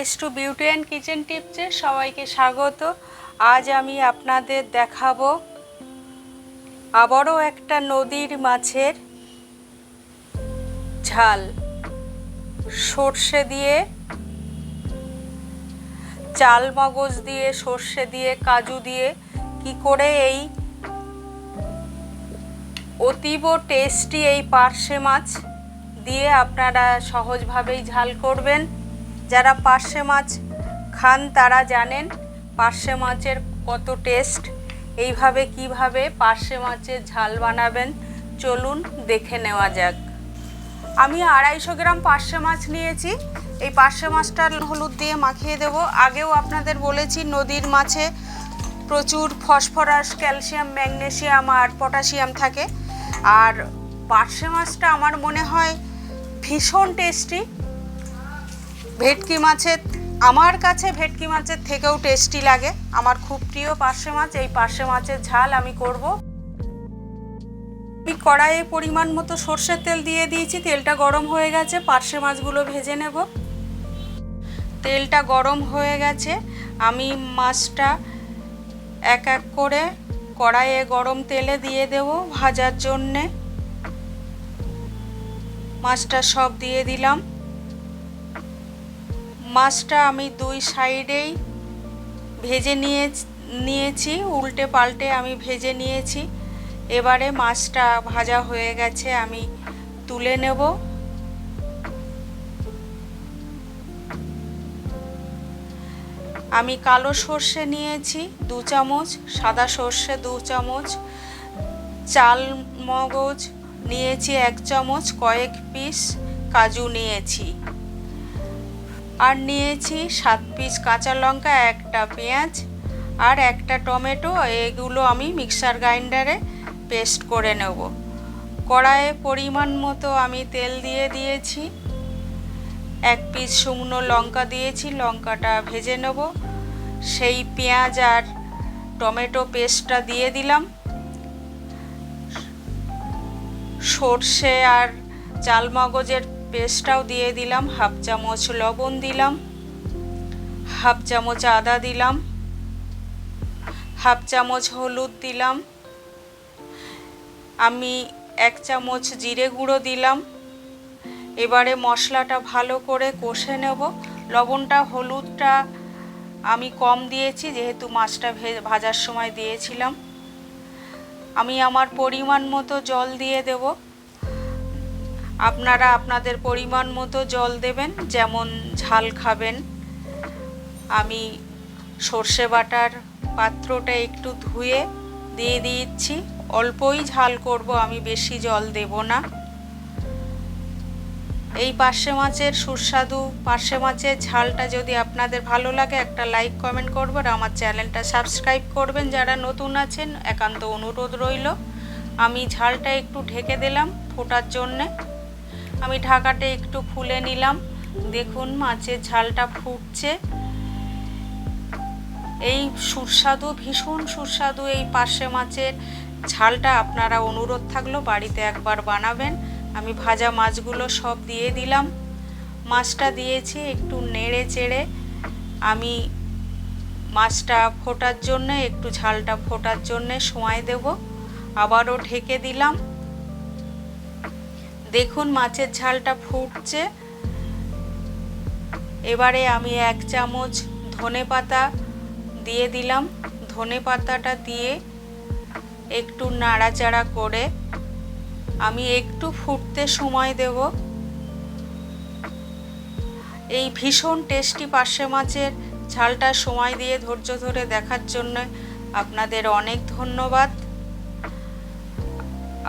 S to beauty and kitchen টিপসে সবাইকে স্বাগত। আজ আমি আপনাদের দেখাবো আবারও একটা নদীর মাছের ঝাল। সর্ষে দিয়ে, চাল মগজ দিয়ে, সর্ষে দিয়ে, কাজু দিয়ে কি করে এই অতীব টেস্টি এই পার্শে মাছ দিয়ে আপনারা সহজভাবেই ঝাল করবেন। যারা পার্শে মাছ খান তারা জানেন পার্শে মাছের কত টেস্ট। এইভাবে কীভাবে পার্শে মাছের ঝাল বানাবেন, চলুন দেখে নেওয়া যাক। আমি আড়াইশো গ্রাম পার্শে মাছ নিয়েছি। এই পার্শে মাছটা হলুদ দিয়ে মাখিয়ে দেব। আগেও আপনাদের বলেছি, নদীর মাছে প্রচুর ফসফরাস, ক্যালসিয়াম, ম্যাগনেসিয়াম আর পটাশিয়াম থাকে। আর পার্শে মাছটা আমার মনে হয় ভীষণ টেস্টি। ভেটকি মাছের, আমার কাছে ভেটকি মাছের থেকেও টেস্টি লাগে। আমার খুব প্রিয় পার্শে মাছ, এই পার্শে মাছের ঝাল আমি করব। আমি কড়াইয়ে পরিমাণ মতো সর্ষের তেল দিয়ে দিয়েছি, তেলটা গরম হয়ে গেছে, পার্শে মাছগুলো ভেজে নেব। তেলটা গরম হয়ে গেছে, আমি মাছটা এক এক করে কড়াইয়ে গরম তেলে দিয়ে দেব ভাজার জন্যে। মাছটা সব দিয়ে দিলাম। মাছটা আমি দুই সাইডেই ভেজে নিয়ে, নিয়েছি, উল্টে পাল্টে আমি ভেজে নিয়েছি। এবারে মাছটা ভাজা হয়ে গেছে, আমি তুলে নেব। আমি কালো সর্ষে নিয়েছি, দু চামচ, সাদা সর্ষে দু চামচ, চাল মগজ নিয়েছি এক চামচ, কয়েক পিস কাজু নিয়েছি। আর নিয়েছি সাত পিস কাঁচা লঙ্কা, একটা পেঁয়াজ আর একটা টমেটো। এগুলো আমি মিক্সার গ্রাইন্ডারে পেস্ট করে নেব। কড়াইয়ে পরিমাণ মতো আমি তেল দিয়ে দিয়েছি। এক পিস শুকনো লঙ্কা দিয়েছি, লঙ্কাটা ভেজে নেব। সেই পেঁয়াজ আর টমেটো পেস্টটা দিয়ে দিলাম। সর্ষে আর চালমগজের পেস্টটাও দিয়ে দিলাম, হাফ চামচ লবণ দিলাম, হাফ চামচ আদা দিলাম, হাফ চামচ হলুদ দিলাম, আমি এক চামচ জিরে গুঁড়ো দিলাম। এবারে মশলাটা ভালো করে কষে নেব। লবণটা, হলুদটা আমি কম দিয়েছি, যেহেতু মাছটা ভাজার সময় দিয়েছিলাম। আমি আমার পরিমাণ মতো জল দিয়ে দেব। আপনারা আপনাদের পরিমাণ মতো জল দেবেন, যেমন ঝাল খাবেন। আমি সর্ষে বাটার পাত্রটা একটু ধুয়ে দিয়ে দিচ্ছি। অল্পই ঝাল করব, আমি বেশি জল দেব না। এই পার্শে মাছের সুস্বাদু পার্শে মাছের ঝালটা যদি আপনাদের ভালো লাগে, একটা লাইক, কমেন্ট করবেন আমার চ্যানেলটা সাবস্ক্রাইব করবেন। যারা নতুন আছেন, একান্ত অনুরোধ রইল। আমি ঝালটা একটু ঢেকে দিলাম ফোটার জন্যে। আমি ঢাকাটা একটু খুলে নিলাম। দেখুন মাছের ঝালটা ফুটছে। এই সুস্বাদু, ভীষণ সুস্বাদু এই পার্শে মাছের ঝালটা আপনারা অনুরোধ থাকল বাড়িতে একবার বানাবেন। আমি ভাজা মাছগুলো সব দিয়ে দিলাম। মাছটা দিয়েছি একটু নেড়ে চেড়ে। আমি মাছটা ফোটার জন্য, একটু ঝালটা ফোটার জন্যে সময় দেব। আবারও ঢেকে দিলাম। দেখুন মাছের ঝালটা ফুটছে। এবারে আমি এক চামচ ধনে পাতা দিয়ে দিলাম। ধনে পাতাটা দিয়ে একটু নাড়াচাড়া করে আমি একটু ফুটতে সময় দেব। এই ভীষণ টেস্টি পার্শে মাছের ঝালটা সময় দিয়ে ধৈর্য ধরে দেখার জন্য আপনাদের অনেক ধন্যবাদ।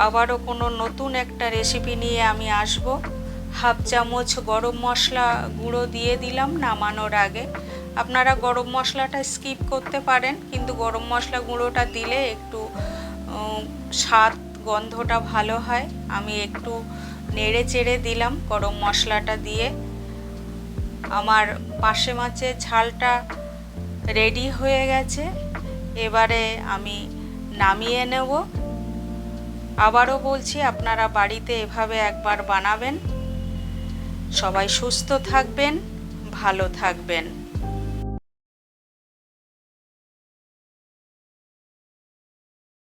আবারও কোনো নতুন একটা রেসিপি নিয়ে আমি আসব। হাফ চামচ গরম মশলা গুঁড়ো দিয়ে দিলাম নামানোর আগে। আপনারা গরম মশলাটা স্কিপ করতে পারেন, কিন্তু গরম মশলা গুঁড়োটা দিলে একটু স্বাদ, গন্ধটা ভালো হয়। আমি একটু নেড়ে চেড়ে দিলাম গরম মশলাটা দিয়ে। আমার পাশে মাছের ঝালটা রেডি হয়ে গেছে। এবারে আমি নামিয়ে নেব। আবারও বলছি আপনারা বাড়িতে এভাবে একবার বানাবেন। সবাই সুস্থ থাকবেন ভালো থাকবেন।